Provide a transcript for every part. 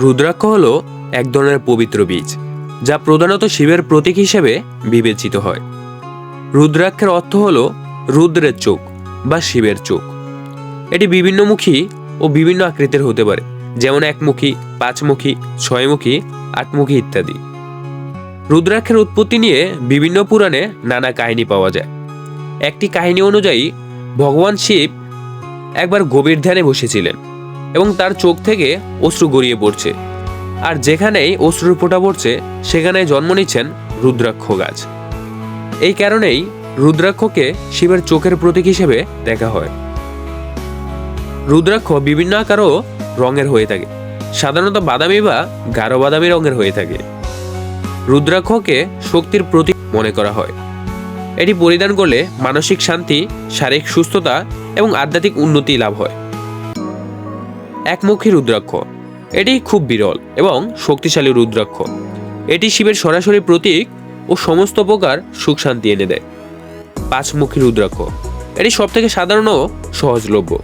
রুদ্রাক্ষ হল এক ধরনের পবিত্র বীজ, যা প্রধানত শিবের প্রতীক হিসেবে বিবেচিত হয়। রুদ্রাক্ষের অর্থ হল রুদ্রের চোখ বা শিবের চোখ। এটি বিভিন্নমুখী ও বিভিন্ন আকৃতির হতে পারে, যেমন একমুখী, পাঁচমুখী, ছয়মুখী, আটমুখী ইত্যাদি। রুদ্রাক্ষের উৎপত্তি নিয়ে বিভিন্ন পুরাণে নানা কাহিনী পাওয়া যায়। একটি কাহিনী অনুযায়ী, ভগবান শিব একবার গভীর ধ্যানে বসেছিলেন। এবং তার চোখ থেকে অশ্রু গড়িয়ে পড়ছে। আর যেখানেই অশ্রুর ফোঁটা পড়ছে সেখানে জন্ম নিচ্ছেন রুদ্রাক্ষ গাছ। এই কারণেই রুদ্রাক্ষকে শিবের চোখের প্রতীক হিসেবে দেখা হয়। রুদ্রাক্ষ বিভিন্ন আকার ও রঙের হয়ে থাকে। সাধারণত বাদামি বা গাঢ় বাদামি রঙের হয়ে থাকে। রুদ্রাক্ষকে শক্তির প্রতীক মনে করা হয়। এটি পরিধান করলে মানসিক শান্তি, শারীরিক সুস্থতা এবং আধ্যাত্মিক উন্নতি লাভ হয়। একমুখী রুদ্রাক্ষ। এটি খুব বিরল এবং শক্তিশালী রুদ্রাক্ষ। এটি শিবের সরাসরি প্রতীক ও সমস্ত প্রকার সুখ শান্তি এনে দেয়। পাঁচমুখী রুদ্রাক্ষ। এটি সবথেকে সাধারণ ও সহজলভ্য।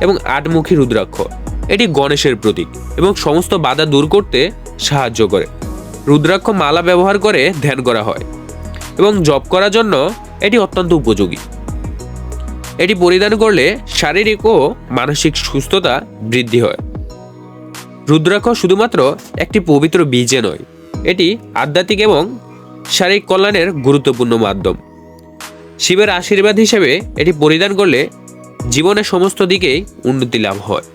এবং আটমুখী রুদ্রাক্ষ। এটি গণেশের প্রতীক এবং সমস্ত বাধা দূর করতে সাহায্য করে। রুদ্রাক্ষ মালা ব্যবহার করে ধ্যান করা হয় এবং জপ করার জন্য এটি অত্যন্ত উপযোগী। এটি পরিধান করলে শারীরিক ও মানসিক সুস্থতা বৃদ্ধি হয়। রুদ্রাক্ষ শুধুমাত্র একটি পবিত্র বীজে নয়, এটি আধ্যাত্মিক এবং শারীরিক কল্যাণের গুরুত্বপূর্ণ মাধ্যম। শিবের আশীর্বাদ হিসেবে এটি পরিধান করলে জীবনের সমস্ত দিকেই উন্নতি লাভ হয়।